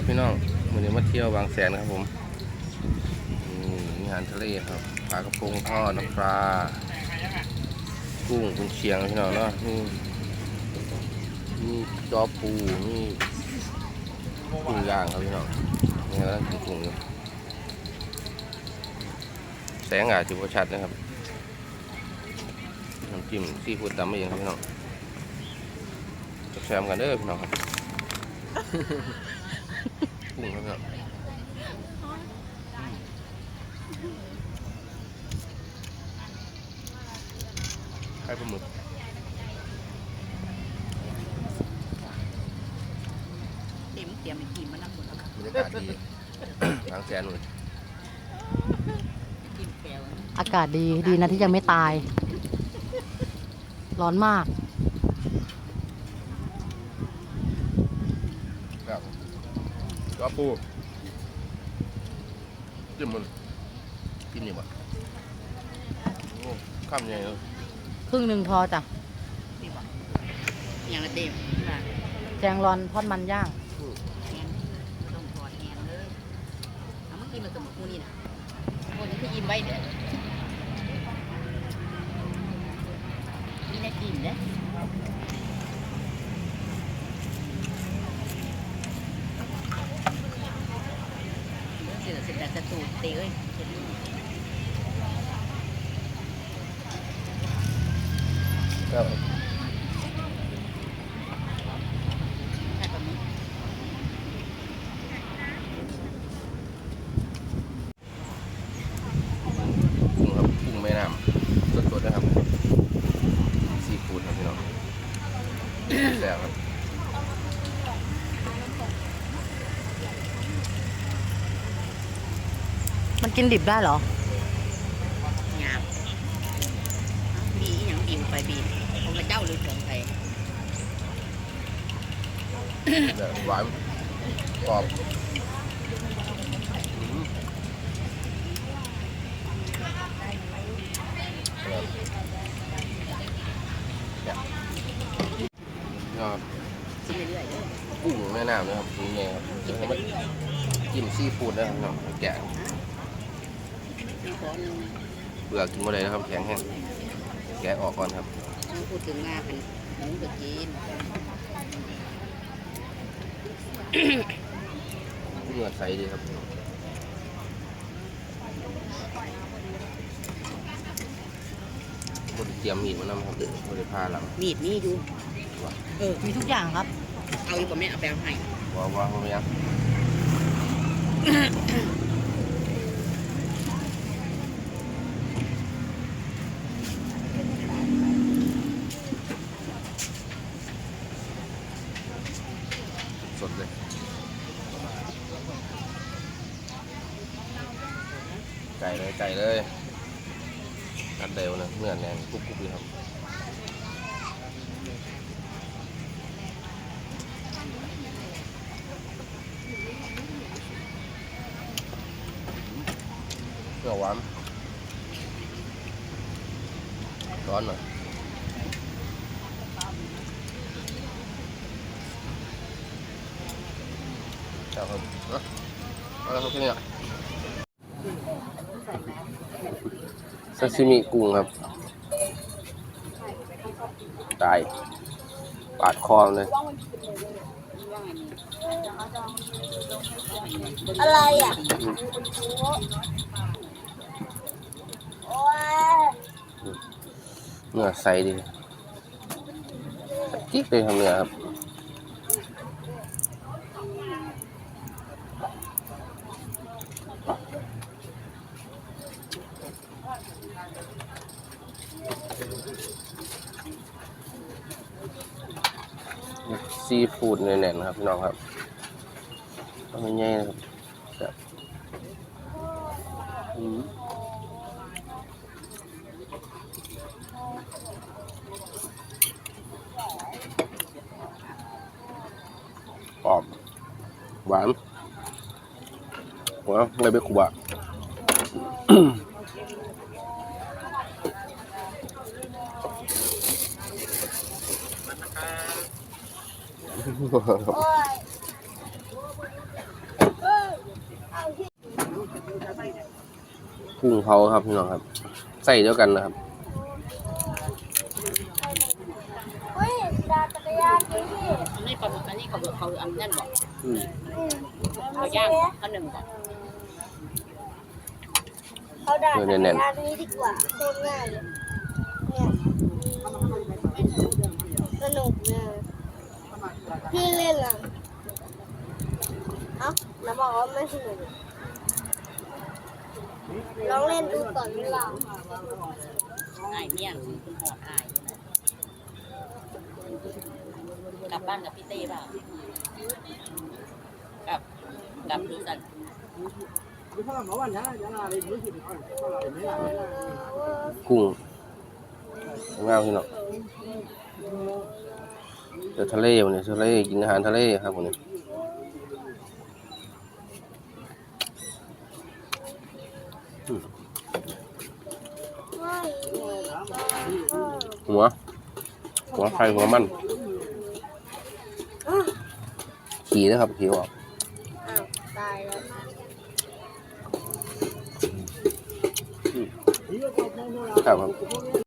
ครับพี่น้องวันนี้มาเที่ยวบางแสนครับผมนี่อาหารทะเลครับปลากระพงทอดน้ำปลากุ้งกุ้งเชียงพี่น้องเนาะนี่มีจอปูนี่กุ้งย่างครับพี่น้องนี่กำลังกินกุ้งอยู่แสงอาจจะชัดนะครับน้ำจิ้มซีฟู้ดตำไม่เองครับพี่น้องแซมกันเด้อพี่น้องครับ กุ้งครับพี่น้องไข่ปลาหมึกเต็มเตรียมไปกินมานั่งหมดแล้วค่ะบรรยากาศดีทางแสนหนุนกินแปลวอากาศดีดีนะที่ยังไม่ตาย ร้อนมาก ครับ ก็ปูจิ้มมันกินอยู่ปะโอ้ข้ามใหญ่เลยครึ่งหนึ่งพอจ้ะนี่บอกอย่างละเต็มค่ะแจงรอนทอดมันย่างแอนต้องถอดแอนเลยเอาเมื่อกี้มันสมบูรณ์นี่นะคนนี้คือยิ้มไว้เด้อนี่น่ากินเด้อเสือเสือแต่ตูด เตะเอ้ยเห็นไหม ครับ ใช่ปะมึง กุ้งครับกุ้งแม่น้ำสดๆนะครับซีฟู้ดครับพี่น้องแซ่บครับ มันกินดิบได้เหรอ งามบีอหย่างบีมไปบีมของพระเจ้าหรือของใครแต่หวานกรอบอืมครับยอดกินเรื่อยๆเด้อกุ้งแม่น้ำนะครับนี่ไงครับเดี๋ยวให้มันจิ้มซีฟู้ดนะครับพี่น้องแกะนี่ขอหนึ่ง เปลือกกินมาเลยนะครับ แข็งแห้งแกะออกก่อนครับต้องพูดถึงงาพันหมูตะกินเนื้อใสดีครับคนเตรียมมีดมานำครับคนได้พาหลังมีดนี่อยู่เออมีทุกอย่างครับ เอาอยู่กับแม่เอาไปเอาให้ว่าว่าว่าไม่ยัง สดเลยไก่เลยไก่เลยนัดเดียวนะเนื้อแน่นกรุบกรุบเลยครับเปรี้ยวหวานร้อนหน่อย ครับผมเอาเอาละครับแค่นี้อะซาซิมิกุ้งครับ ตาย ปาดคอเลย อะไรอะโอ้ยเนื้อใสดีกิ๊กเลยครับเนื้อครับ ซีฟูดแน่นๆครับพี่น้องครับต้องไม่แย่นะครับแบบอืมกรอบหวานหวานไม่ไปขวบ พึ่งเผาครับพี่น้องครับ ใส่เดียวกันนะครับอัมึกันนี้เขาเขาอันนั่นบอกเขาย่างเขาหนึ่งบอกเขาด่าจักรยนี้ดีกว่าโคตง่ายเนี่ยสนุกเลย พี่เล่นอะเอ้าแล้วบอกว่าไม่สนุกลองเล่นดูก่อนดีกว่าไอ้เมี่ยคุณหอดไอ้กลับบ้านกับพี่เต้เปล่ากลับกลับดูสันกุ้งงามพี่น้อ เดี๋ยวทะเลวันนี้ทะเลกินอาหารทะเลครับวันนี้ไม่หัวหัวไข่หัวมัน ขี่นะครับขี่ออกอ้าวตายแล้วครับครับ